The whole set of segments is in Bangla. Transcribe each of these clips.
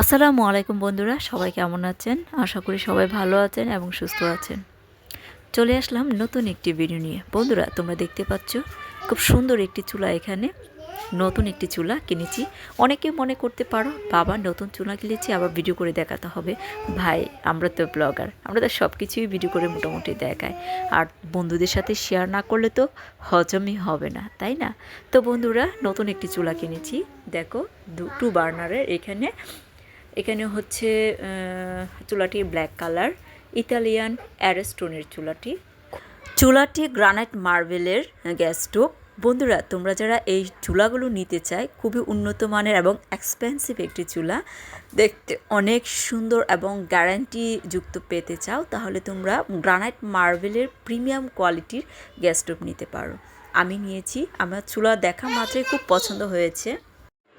আসসালামু আলাইকুম বন্ধুরা, সবাই কেমন আছেন? আশা করি সবাই ভালো আছেন এবং সুস্থ আছেন। চলে আসলাম নতুন একটি ভিডিও নিয়ে। বন্ধুরা, তোমরা দেখতে পাচ্ছ, খুব সুন্দর একটি চুলা এখানে। নতুন একটি চুলা কিনেছি। অনেকে মনে করতে পারো, বাবা নতুন চুলা কিনেছি, আবার ভিডিও করে দেখাতে হবে। ভাই, আমরা তো ব্লগার আমরা তো সব কিছুই ভিডিও করে মোটামুটি দেখাই। আর বন্ধুদের সাথে শেয়ার না করলে তো হজমই হবে না, তাই না? তো বন্ধুরা, নতুন একটি চুলা কিনেছি। দেখো টু বার্নারের এখানে এখানে হচ্ছে চুলাটি ব্ল্যাক কালার ইতালিয়ান অ্যারেস্টোনের চুলাটি। চুলাটি গ্রানাইট মার্বেলের গ্যাস স্টোভ বন্ধুরা, তোমরা যারা এই চুলাগুলো নিতে চাই খুবই উন্নত মানের এবং এক্সপেন্সিভ একটি চুলা, দেখতে অনেক সুন্দর এবং গ্যারান্টি যুক্ত পেতে চাও, তাহলে তোমরা গ্রানাইট মার্বেলের প্রিমিয়াম কোয়ালিটির গ্যাস স্টোভ নিতে পারো। আমি নিয়েছি, আমার চুলা দেখা মাত্রই খুব পছন্দ হয়েছে।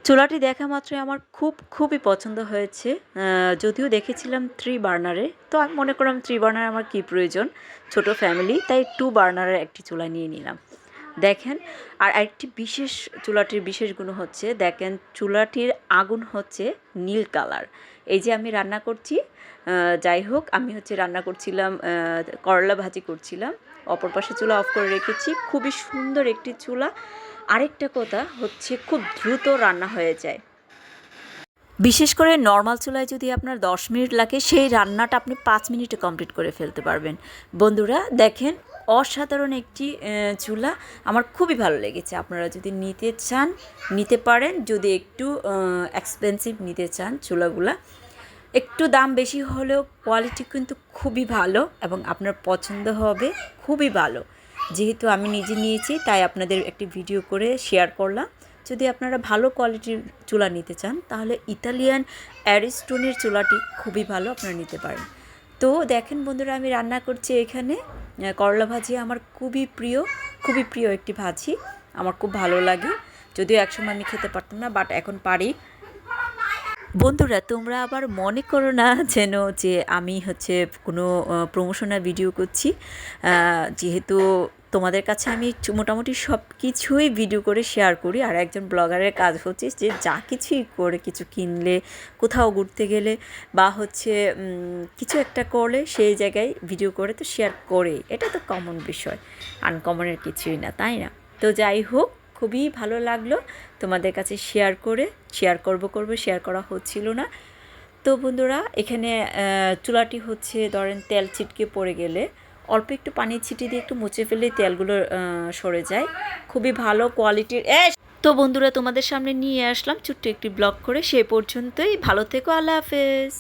চুলাটি দেখা মাত্রই আমার খুব, খুবই পছন্দ হয়েছে। যদিও দেখেছিলাম থ্রি বার্নারে তো আমি মনে করলাম থ্রি বার্নার আমার কী প্রয়োজন? ছোট ফ্যামিলি তাই টু বার্নারের একটি চুলা নিয়ে নিলাম। দেখেন, আর একটি বিশেষ চুলাটির বিশেষ গুণ হচ্ছে, দেখেন চুলাটির আগুন হচ্ছে নীল কালার এই যে আমি রান্না করছি যাই হোক, আমি হচ্ছে রান্না করছিলাম করলা ভাজি করছিলাম। অপর পাশে চুলা অফ করে রেখেছি। খুবই সুন্দর একটি চুলা। আরেকটা কথা হচ্ছে খুব দ্রুত রান্না হয়ে যায়। বিশেষ করে নর্মাল চুলায় যদি আপনার দশ মিনিট লাগে, সেই রান্নাটা আপনি পাঁচ মিনিটে কমপ্লিট করে ফেলতে পারবেন। বন্ধুরা, দেখেন অসাধারণ একটি চুলা। আমার খুবই ভালো লেগেছে। আপনারা যদি নিতে চান, নিতে পারেন। যদি একটু এক্সপেন্সিভ নিতে চান চুলাগুলা, একটু দাম বেশি হলেও কোয়ালিটি কিন্তু খুবই ভালো এবং আপনার পছন্দ হবে, খুবই ভালো। যেহেতু আমি নিজে নিয়েছি, তাই আপনাদের একটি ভিডিও করে শেয়ার করলাম। যদি আপনারা ভালো কোয়ালিটির চুলা নিতে চান, তাহলে ইতালিয়ান অ্যারিস্টোনের চুলাটি খুবই ভালো আপনারা নিতে পারেন। তো দেখেন বন্ধুরা, আমি রান্না করছি এখানে। করলা ভাজি আমার খুবই প্রিয় খুবই প্রিয় একটি ভাজি। আমার খুব ভালো লাগে। যদিও একসময় আমি খেতে পারতাম না বাট এখন পারি। বন্ধুরা, তোমরা আবার মনে করো না যেন যে আমি হচ্ছে কোনো প্রমোশনাল ভিডিও করছি। যেহেতু তোমাদের কাছে আমি মোটামুটি সব কিছুই ভিডিও করে শেয়ার করি। আর একজন ব্লগারের কাজ হচ্ছে যে যা কিছুই করে, কিছু কিনলে, কোথাও ঘুরতে গেলে বা হচ্ছে কিছু একটা করলে সেই জায়গায় ভিডিও করে তো শেয়ার করে এটা তো কমন বিষয়। আনকমনের কিছুই না, তাই না? তো যাই হোক খুবই ভালো লাগল তোমাদের কাছে শেয়ার করে শেয়ার করব করব শেয়ার করা হচ্ছিল না। তো বন্ধুরা, এখানে চুলাটি হচ্ছে ধরেন তেল ছিটকে পড়ে গেলে, অল্প একটু পানি ছিটিয়ে দিয়ে একটু মুছে ফেললেই তেলগুলো সরে যায়। খুবই ভালো কোয়ালিটির তো বন্ধুরা, তোমাদের সামনে নিয়ে আসলাম ছোট্ট একটি ব্লগ করে। সে পর্যন্তই, ভালো থেকো, আল্লাহ হাফেজ।